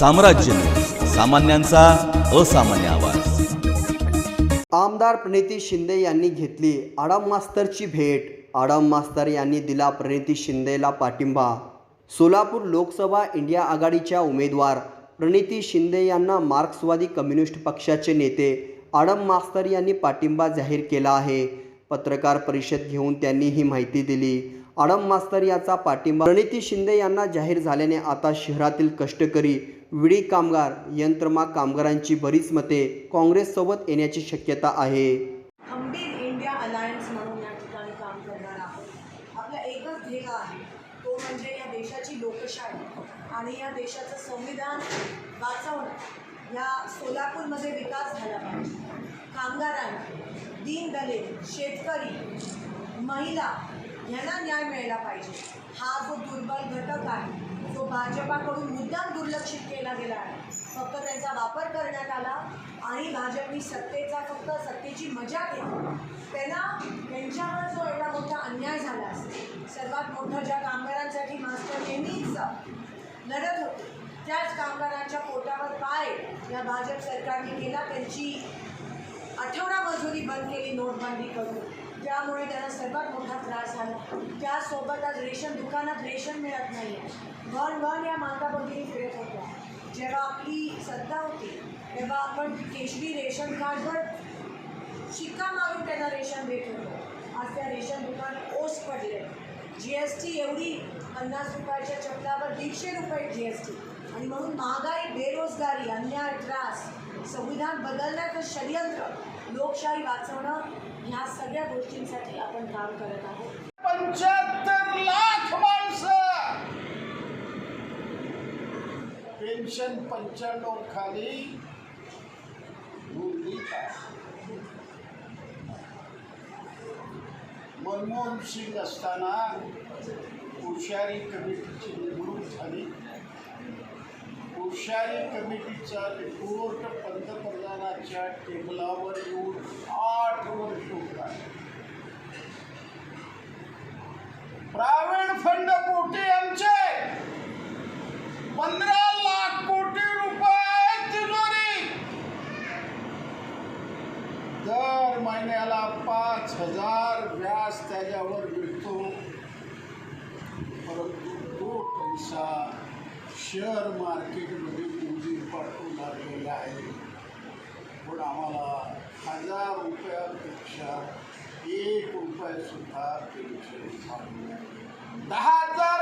साम्राज्य. सामान्यांचा असामान्य आवाज. आमदार प्रणिती शिंदे यांनी घेतली आडम मास्तरची भेट. आडम मास्तर यांनी दिला प्रणिती शिंदेला पाठिंबा. सोलापूर लोकसभा इंडिया आघाडीच्या उमेदवार प्रणिती शिंदे यांना मार्क्सवादी कम्युनिस्ट पक्षाचे नेते आडम मास्तर यांनी पाठिंबा जाहीर केला आहे. पत्रकार परिषद घेऊन त्यांनी ही माहिती दिली. आडम मास्तर याचा पाठिंबा प्रणिती शिंदे यांना जाहीर झाल्याने आता शहरातील कष्टकरी विडी कामगार यंत्रमाग कामगारांची बरीच मते काँग्रेससोबत येण्याची शक्यता आहे. खंबीर इंडिया अलायन्स म्हणून या ठिकाणी काम करणार आहोत. आपलं एकच ध्येय आहे तो म्हणजे या देशाची लोकशाही आणि या देशाचं संविधान वाचवणं. या सोलापूरमध्ये विकास झाला पाहिजे. कामगारांना दीनदलित शेतकरी महिला ह्याला न्याय मिळायला पाहिजे. हा जो दुर्बल घटक आहे जो भाजपाकडून मुद्दाम दुर्लक्षित केला गेला आहे फक्त त्यांचा वापर करण्यात आला आणि भाजपनी सत्तेचा फक्त सत्तेची मजा केली. त्यांना त्यांच्यावर जो एवढा मोठा अन्याय झाला असेल सर्वात मोठं ज्या कामगारांसाठी मास्टर नेहमीच लढत होते त्याच कामगारांच्या पोटावर पाय या भाजप सरकारने केला त्यांची आठवडा मजुरी बंद केली नोटबंदी करून. त्यामुळे त्यांना सर्वात मोठा त्रास झाला. त्यासोबत आज रेशन दुकानात रेशन मिळत नाही आहे वन वन या मागाबगिरी फिरत होत्या. जेव्हा आपली सत्ता होती तेव्हा आपण केशरी रेशन कार्डवर शिक्का मारून त्यांना रेशन देत होतो. आज त्या रेशन दुकान ओस पडले. जी एस टी एवढी पन्नास रुपयाच्या चपलावर दीडशे रुपये जी एस टी आणि म्हणून महागाई बेरोजगारी अन्याय त्रास संविधान बदलण्याचं षडयंत्र लोकशाही वाचवणं ह्या सगळ्या गोष्टींसाठी आपण काम करत आहोत. पंच्याहत्तर लाख माणसं! पेन्शन पंच्याण्णव खाली मनमोहन सिंग असताना हुशारी कमिटीची हुशारी कमिटीचा रिपोर्ट पंतप्रधानाच्या टेबलावर येऊन आठ वर्ष होता प्रायव्हेट फंड पोटी आमचे. पंधरा लाख कोटी रुपये तिजोरी. दर महिन्याला पाच हजार व्याज त्याच्यावर मिळतो. परंतु तो पैसा शेअर मार्केट हजार रुपयापेक्षा एक रुपयासुद्धा पेन्शन दहा हजार